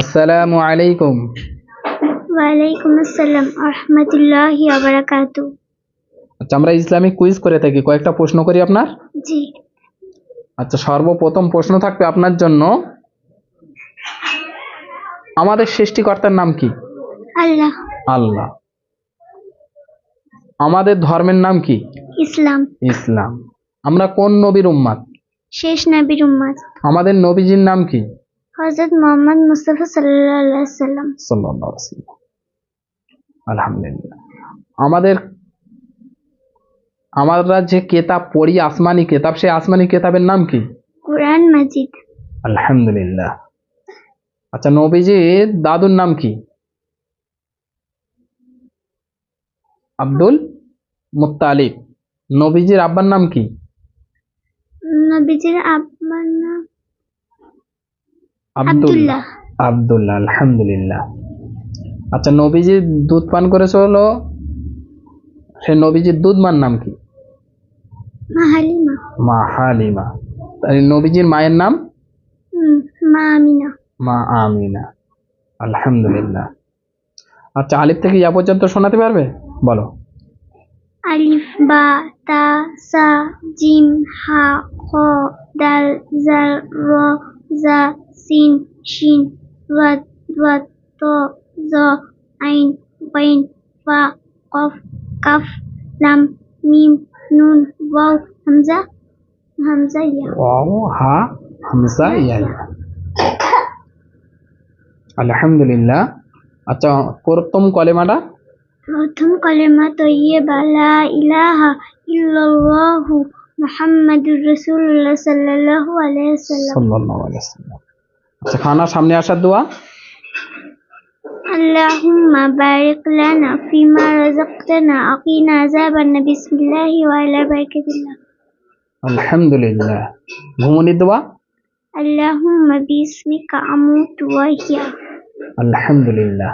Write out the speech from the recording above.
আসসালামু আলাইকুম। ওয়ালাইকুম আসসালাম রহমতুল্লাহি আবরাকাতু আচ্ছা আমরা ইসলামিক কুইজ করে থাকি। কয়েকটা প্রশ্ন করি আপনার? জি। আচ্ছা সর্বপ্রথম প্রশ্ন থাকবে আপনার জন্য। আমাদের সৃষ্টিকর্তার নাম কি? আল্লাহ। আল্লাহ। আমাদের ধর্মের নাম কি? ইসলাম। ইসলাম। আমরা কোন নবীর উম্মাদ? শেষ নবীর উম্মত আমাদের নবীজির নাম কি? হযরত মুহাম্মদ মুস্তাফা সাল্লাল্লাহু আলাইহি সাল্লাম সাল্লাল্লাহু আলাইহি ওয়াসাল্লাম। আলহামদুলিল্লাহ আমাদের আমরা যে কেতাব পড়ি আসমানি কেতাব সেই আসমানি কেতাবের নাম কি? কোরআন মাজিদ। আলহামদুলিল্লাহ। আচ্ছা নবীজির দাদুর নাম কি? আব্দুল মুত্তালিব। নবীজির আব্বার নাম কি? নবীজির আব্বার নাম আব্দুল্লাহ। আব্দুল্লাহ আলহামদুলিল্লাহ। আচ্ছা নবীজি দুধ পান করেছে হলো সে নবীজির দুধ মার নাম কি? মা হালিমা নবীজির মায়ের নাম? মা আমিনা। মা আমিনা। আলহামদুলিল্লাহ। আচ্ছা আলিফ থেকে ইয়া পর্যন্ত শোনাতে পারবে? বলো। আলিফ বা তা সা জিম হা খ দাল জাল র জা সিন শিন ওয়াদ ওয়াদ ত জ আইন বাইন ফা কফ কাফ লাম মিম নুন ওয়াও হামজা হামজা ইয়া ওয়াও হা হামজা ইয়া ইয়া। আলহামদুলিল্লাহ আচ্ছা প্রথম কলেমাটা প্রথম কলেমা তৈয়বা লা ইলাহা ইল্লাল্লাহু মুহাম্মাদুর রাসূলুল্লাহ সাল্লাল্লাহু আলাইহি ওয়াসাল্লাম সাল্লাল্লাহু আলাইহি ওয়াসাল্লাম আচ্ছা খানা সামনে আসার দোয়া اللهم بارك لنا فيما رزقتنا أقينا عذاب النار بسم الله وعلى بركة الله আলহামদুলিল্লাহ ঘুমনির দোয়া اللهم باسمك أموت وأحيا আলহামদুলিল্লাহ